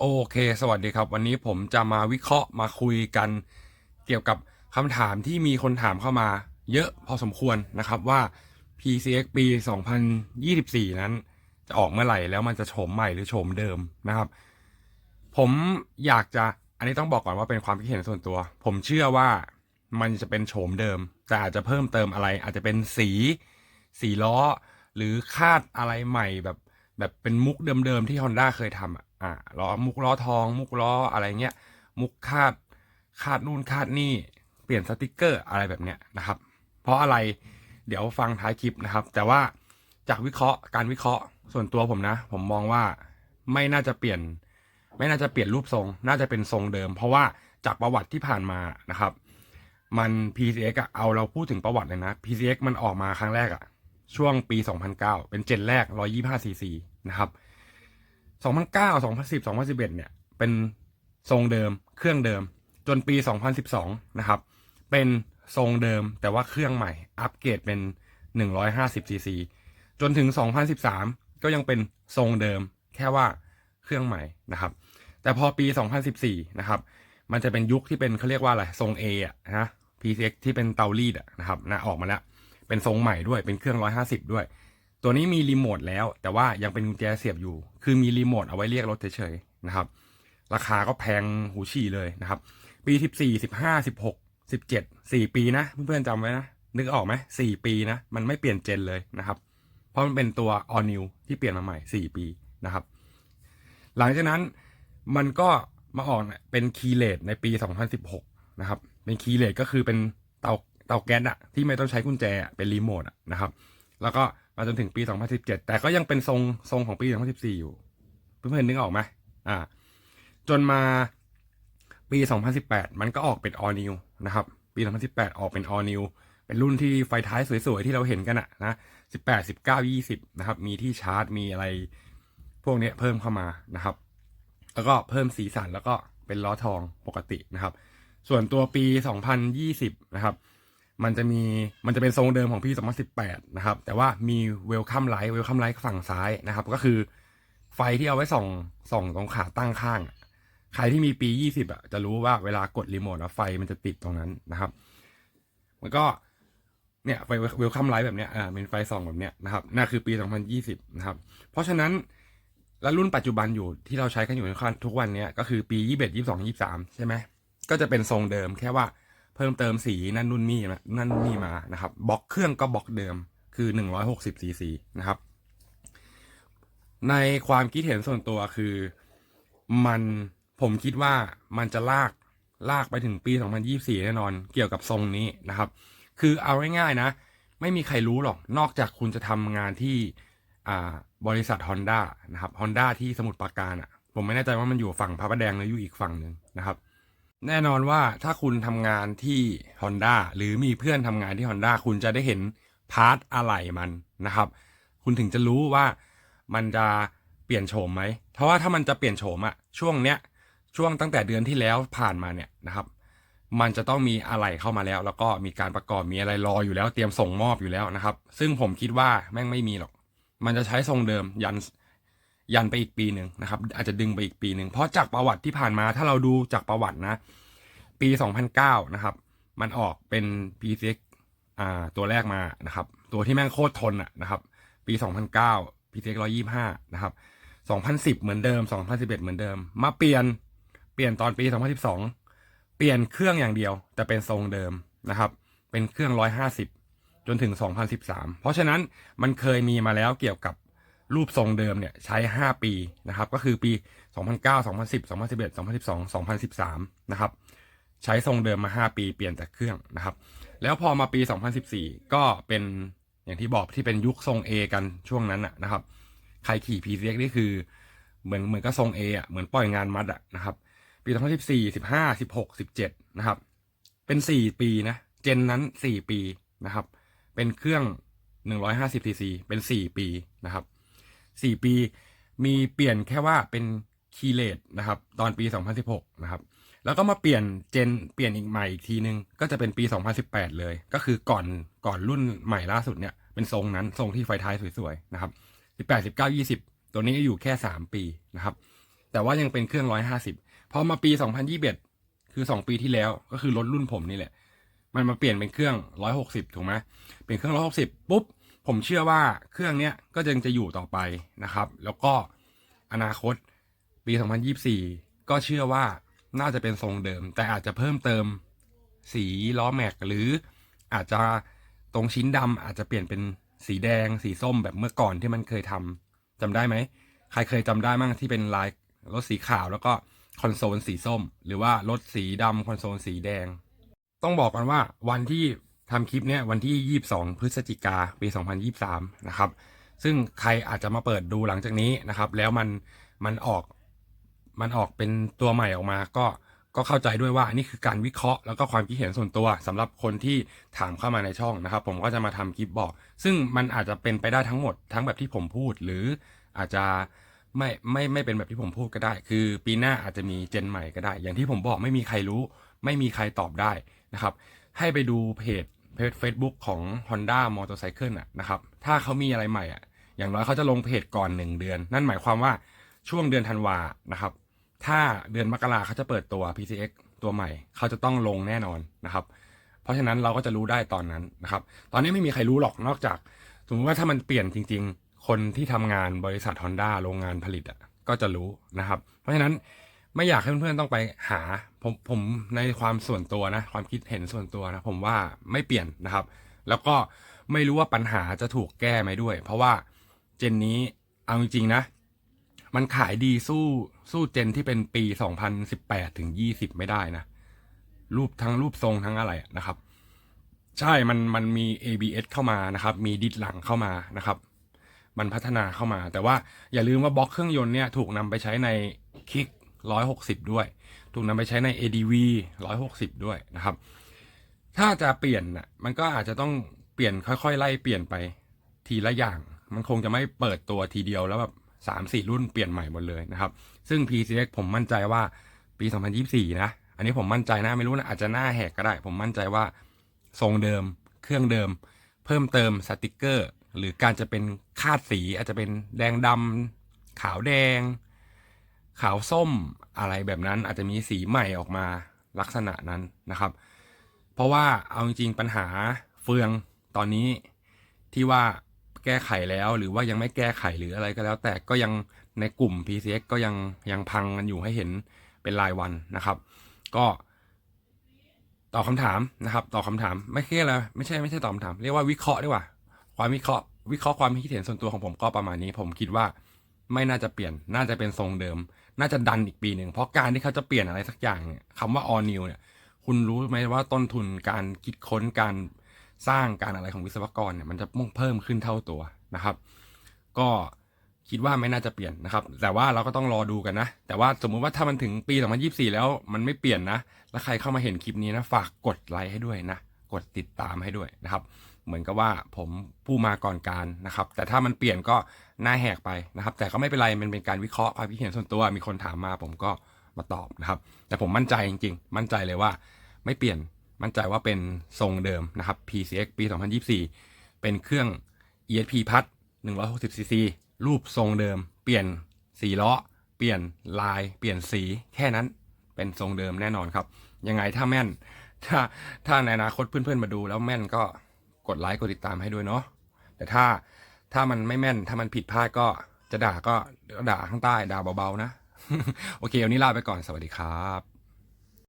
โอเค สวัสดีครับ วันนี้ผมจะมาวิเคราะห์มาคุยกันเกี่ยวกับคำถามที่มีคนถามเข้ามาเยอะพอสมควรนะครับว่า PCX ปี 2024 นั้น จะออกเมื่อไหร่แล้วมันจะโฉมใหม่หรือโฉมเดิมนะครับ ผมอยากจะอันนี้ต้องบอกก่อนว่าเป็นความคิดเห็นส่วนตัว ผมเชื่อว่ามันจะเป็นโฉมเดิม แต่อาจจะเพิ่มเติมอะไร อาจจะเป็นสีสีล้อ หรือคาดอะไรใหม่แบบแบบเป็นมุกเดิมๆที่ Honda เคยทำอะ อ่าล้อมุกล้อทอง มุกล้ออะไรเงี้ย มุกคาดคาดนู่นคาดนี่ เปลี่ยนสติกเกอร์อะไรแบบเนี้ยนะครับ เพราะอะไรเดี๋ยวฟังท้ายคลิปนะครับ แต่ว่าจากวิเคราะห์การวิเคราะห์ส่วนตัวผมนะ ผมมองว่าไม่น่าจะเปลี่ยน ไม่น่าจะเปลี่ยนรูปทรง น่าจะเป็นทรงเดิม เพราะว่าจากประวัติที่ผ่านมานะครับ มัน PCX อะเอาเราพูดถึงประวัติเลยนะ PCX มันออกมาครั้งแรกอะช่วงปี 2009 เป็นเจนแรก 125 cc นะครับ 2009 2010 2011เนี่ยเป็นทรงเดิมเครื่องเดิม จนปี2012นะครับ เป็นทรงเดิมแต่ว่าเครื่องใหม่ อัปเกรดเป็น150 cc จนถึง2013ก็ยังเป็นทรงเดิมแค่ว่าเครื่องใหม่นะครับ แต่พอปี2014นะครับมันจะเป็นยุคที่เป็นเขาเรียกว่าอะไรทรง A อะนะ PCX ที่เป็นเตารีดอะนะครับนะออกมาแล้ว เป็นทรงใหม่ด้วยเป็นเครื่อง150ด้วย ตัวนี้มีรีโมทแล้ว แต่ว่ายังเป็นกุญแจเสียบอยู่ คือมีรีโมทเอาไว้เรียกรถเฉยๆนะครับ ราคาก็แพงหูฉี่เลยนะครับ ปี 14 15 16 17 4 ปีนะ เพื่อนๆจำไว้นะ นึกออกไหม4ปีนะ มันไม่เปลี่ยนเจนเลยนะครับ เพราะมันเป็นตัว all new ที่เปลี่ยนมาใหม่ 4 ปีนะครับ หลังจากนั้นมันก็มาออกเป็นคีเลตในปี 2016 นะครับ เป็นคีเลตก็คือเป็นเตาเตาแก๊สอะที่ไม่ต้องใช้กุญแจเป็นรีโมทอะนะครับ แล้วก็ มาจนถึงปี 2017 แต่ก็ยังเป็นทรงทรงของปี 2014 อยู่ เพื่อนๆนึกออกไหมอ่า จนมาปี 2018 มันก็ออกเป็น all new นะครับ ปี 2018 ออกเป็น all new เป็นรุ่นที่ไฟท้ายสวยๆ ที่เราเห็นกันอะนะ 18 19 20 นะครับ มีที่ชาร์จ มีอะไร พวกนี้เพิ่มเข้ามานะครับ แล้วก็เพิ่มสีสันแล้วก็เป็นล้อทองปกตินะครับ ส่วนตัวปี 2020 นะครับ มันจะมีมันจะเป็นทรงเดิมของปี2018 นะครับ แต่ว่ามีเวลคัมไลท์เวลคัมไลท์ฝั่งซ้ายนะครับ ก็คือไฟที่เอาไว้ส่องส่องตรงขาตั้งข้าง ใครที่มีปี 20 อะ จะรู้ว่าเวลากดรีโมทแล้วไฟมันจะติดตรงนั้นนะครับ มันก็เนี่ยไฟเวลคัมไลท์แบบเนี้ยอ่าเป็นไฟส่องแบบเนี้ยนะครับน่าคือปี 2020 นะครับ เพราะฉะนั้นแล้วรุ่นปัจจุบันอยู่ที่เราใช้กันอยู่ทุกวันเนี้ยก็คือปี 21 22 23 ใช่ไหมก็จะเป็นทรงเดิมแค่ว่า เพิ่มเติมสีนั่นนู่นนี่มานั่นนี่มานะครับบล็อกเครื่องก็บล็อกเดิมคือ160 cc นะครับ ในความคิดเห็นส่วนตัวคือมันผมคิดว่ามันจะลากลากไปถึงปี 2024 แน่นอนเกี่ยวกับทรงนี้นะครับ คือเอาง่ายๆนะ ไม่มีใครรู้หรอกนอกจากคุณจะทำงานที่บริษัท Honda นะครับ Honda ที่สมุทรปราการอะ่ะ ผมไม่แน่ใจว่ามันอยู่ฝั่งพระประแดงหรืออยู่อีกฝั่งหนึ่งนะครับ แน่นอนว่าถ้าคุณทำงานที่ Honda หรือมีเพื่อนทำงานที่ Honda คุณจะได้เห็นพาร์ทอะไหล่มันนะครับ คุณถึงจะรู้ว่ามันจะเปลี่ยนโฉมไหม เพราะว่าถ้ามันจะเปลี่ยนโฉมอะช่วงเนี้ยช่วงตั้งแต่เดือนที่แล้วผ่านมาเนี่ยนะครับ มันจะต้องมีอะไรเข้ามาแล้ว แล้วก็มีการประกอบมีอะไรรออยู่แล้ว เตรียมส่งมอบอยู่แล้วนะครับ ซึ่งผมคิดว่าแม่งไม่มีหรอก มันจะใช้ทรงเดิมยัน ยันไปอีกปีหนึ่งนะครับ อาจจะดึงไปอีกปีหนึ่งเพราะจากประวัติที่ผ่านมาถ้าเราดูจากประวัตินะ ปี 2009 นะครับ มันออกเป็น PCX อ่าตัวแรกมานะครับ ตัวที่แม่งโคตรทนอะนะครับ ปี 2009 PCX 125 นะครับ 2010 เหมือนเดิม 2011 เหมือนเดิม มาเปลี่ยนเปลี่ยนตอนปี 2012 เปลี่ยนเครื่องอย่างเดียว แต่เป็นทรงเดิมนะครับ เป็นเครื่อง 150 จนถึง 2013 เพราะฉะนั้นมันเคยมีมาแล้วเกี่ยวกับ รูปทรงเดิมเนี่ยใช้ 5 ปีนะครับ ก็คือปี 2009 2010 2011 2012 2013 นะครับ ใช้ทรงเดิมมา 5 ปีเปลี่ยนแต่เครื่องนะครับ แล้วพอมาปี 2014 ก็เป็นอย่างที่บอกที่เป็นยุคทรง A กันช่วงนั้นนะครับ ใครขี่ PCX นี่คือเหมือนเหมือนก็ทรง A อะเหมือนปล่อยงานมัดอะนะครับ ปี 2014 15 16 17 นะครับ เป็น 4 ปีนะ เจนนั้น 4 ปีนะครับ เป็นเครื่อง 150 cc เป็น 4 ปีนะครับ 4ปี มีเปลี่ยนแค่ว่าเป็นคีเลตนะครับตอนปี 2016 นะครับ แล้วก็มาเปลี่ยนเจนเปลี่ยนอีกใหม่อีกทีนึง ก็จะเป็นปี 2018 เลย ก็คือก่อนก่อนรุ่นใหม่ล่าสุดเนี่ยเป็นทรงนั้นทรงที่ไฟท้ายสวยๆนะครับ18 19 20 ตัวนี้อยู่แค่ 3 ปีนะครับ แต่ว่ายังเป็นเครื่องร้อยห้าสิบพอมาปีสองพันยี่สิบคือสองปีที่แล้วก็คือรถรุ่นผมนี่แหละ มันมาเปลี่ยนเป็นเครื่องร้อยหกสิบถูกไหมเป็นเครื่องร้อยหกสิบปุ๊บ ผมเชื่อว่าเครื่องเนี้ยก็ยังจะอยู่ต่อไปนะครับ แล้วก็อนาคตปี 2024 ก็เชื่อว่าน่าจะเป็นทรงเดิม แต่อาจจะเพิ่มเติมสีล้อแม็ก หรืออาจจะตรงชิ้นดำอาจจะเปลี่ยนเป็นสีแดง สีส้มแบบเมื่อก่อนที่มันเคยทำจำได้ไหม ใครเคยจำได้มั่งที่เป็นลายรถสีขาวแล้วก็คอนโซลสีส้ม หรือว่ารถสีดำคอนโซลสีแดง ต้องบอกกันว่าวันที่ ทำคลิปเนี้ยวันที่ 22 พฤศจิกาปี 2023 นะครับ ซึ่งใครอาจจะมาเปิดดูหลังจากนี้นะครับ แล้วมันมันออกมันออกเป็นตัวใหม่ออกมา ก็ก็เข้าใจด้วยว่านี่คือการวิเคราะห์แล้วก็ความคิดเห็นส่วนตัวสำหรับคนที่ถามเข้ามาในช่องนะครับ ผมก็จะมาทำคลิปบอก ซึ่งมันอาจจะเป็นไปได้ทั้งหมดทั้งแบบที่ผมพูด หรืออาจจะไม่ไม่ไม่เป็นแบบที่ผมพูดก็ได้ คือปีหน้าอาจจะมีเจนใหม่ก็ได้ อย่างที่ผมบอกไม่มีใครรู้ ไม่มีใครตอบได้นะครับ ให้ไปดูเพจ เพจ Facebook ของ Honda Motorcycle อะนะครับถ้าเขามีอะไรใหม่อะอย่างน้อยเขาจะลงเพจก่อนหนึ่งเดือน นั่นหมายความว่าช่วงเดือนธันวานะครับถ้าเดือนมกราเขาจะเปิดตัว PCX ตัวใหม่ เขาจะต้องลงแน่นอนนะครับ เพราะฉะนั้นเราก็จะรู้ได้ตอนนั้นนะครับ ตอนนี้ไม่มีใครรู้หรอกนอกจาก สมมติว่าถ้ามันเปลี่ยนจริง ๆ คนที่ทำงานบริษัท Honda โรงงานผลิตอะก็จะรู้นะครับ เพราะฉะนั้น ไม่อยากให้เพื่อนๆต้องไปหา ผมผมในความส่วนตัวนะ ความคิดเห็นส่วนตัวนะผมว่าไม่เปลี่ยนนะครับ แล้วก็ไม่รู้ว่าปัญหาจะถูกแก้ไหมด้วย เพราะว่าเจนนี้เอาจริงๆนะ มันขายดีสู้สู้เจนที่เป็นปี 2018 ถึง 20 ไม่ได้นะ รูปทั้งรูปทรงทั้งอะไรนะครับ ใช่มันมันมี ABS เข้ามานะครับ มีดิสหลังเข้ามานะครับ มันพัฒนาเข้ามา แต่ว่าอย่าลืมว่าบล็อกเครื่องยนต์เนี่ยถูกนำไปใช้ในคิก 160 ด้วย ถูกนำไปใช้ใน ADV 160 ด้วยนะครับ ถ้าจะเปลี่ยนน่ะมันก็อาจจะต้องเปลี่ยนค่อยๆ ไล่เปลี่ยนไปทีละอย่าง มันคงจะไม่เปิดตัวทีเดียวแล้วแบบสามสี่รุ่นเปลี่ยนใหม่หมดเลยนะครับ ซึ่ง PCX ผมมั่นใจว่าปี 2024 นะ อันนี้ผมมั่นใจนะ ไม่รู้นะ อาจจะหน้าแหกก็ได้ ผมมั่นใจว่าทรงเดิม เครื่องเดิม เพิ่มเติมสติกเกอร์ หรือการจะเป็นคาดสีอาจจะเป็นแดงดำขาวแดง ขาวส้มอะไรแบบนั้นอาจจะมีสีใหม่ออกมาลักษณะนั้นนะครับ เพราะว่าเอาจริงๆปัญหาเฟืองตอนนี้ที่ว่าแก้ไขแล้วหรือว่ายังไม่แก้ไขหรืออะไรก็แล้ว แต่ก็ยังในกลุ่ม PCX ก็ยังยังพังกันอยู่ให้เห็นเป็นรายวันนะครับ ก็ตอบคำถามนะครับตอบคำถามไม่ใช่อะไรไม่ใช่ไม่ใช่ตอบคำถาม เรียกว่าวิเคราะห์ดีกว่า ความวิเคราะห์วิเคราะห์ความคิดเห็นส่วนตัวของผมก็ประมาณนี้ ผมคิดว่า ไม่น่าจะเปลี่ยน น่าจะเป็นทรงเดิม น่าจะดันอีกปีหนึ่ง เพราะการที่เขาจะเปลี่ยนอะไรสักอย่างเนี่ยคำว่า all new เนี่ย คุณรู้ไหมว่าต้นทุนการคิดค้นการสร้างการอะไรของวิศวกรเนี่ยมันจะมุ่งเพิ่มขึ้นเท่าตัวนะครับ ก็คิดว่าไม่น่าจะเปลี่ยนนะครับ แต่ว่าเราก็ต้องรอดูกันนะ แต่ว่าสมมุติว่าถ้ามันถึงปี 2024 แล้วมันไม่เปลี่ยนนะ แล้วใครเข้ามาเห็นคลิปนี้นะ ฝากกดไลค์ให้ด้วยนะ กดติดตามให้ด้วยนะครับ เหมือนกับว่าผมผู้มาก่อนการนะครับ แต่ถ้ามันเปลี่ยนก็ หน้าแหกไปนะครับ แต่ก็ไม่เป็นไรมันเป็นการวิเคราะห์ความคิดเห็นส่วนตัว มีคนถามมาผมก็มาตอบนะครับ แต่ผมมั่นใจจริง ๆ มั่นใจเลยว่าไม่เปลี่ยนมั่นใจว่าเป็นทรงเดิมนะครับ PCX ปี 2024 เป็นเครื่อง ESP พัด 160cc รูปทรงเดิม เปลี่ยนสีล้อ เปลี่ยนลาย เปลี่ยนสี แค่นั้น เป็นทรงเดิมแน่นอนครับ ยังไงถ้าแม่น ถ้าถ้าในอนาคตเพื่อนๆมาดูแล้วแม่นก็กดไลค์กดติดตามให้ด้วยเนาะ แต่ถ้า ถ้ามันไม่แม่น ถ้ามันผิดพลาดก็จะด่าก็ด่าข้างใต้ด่าเบาๆนะ โอเควันนี้ลาไปก่อนสวัสดีครับ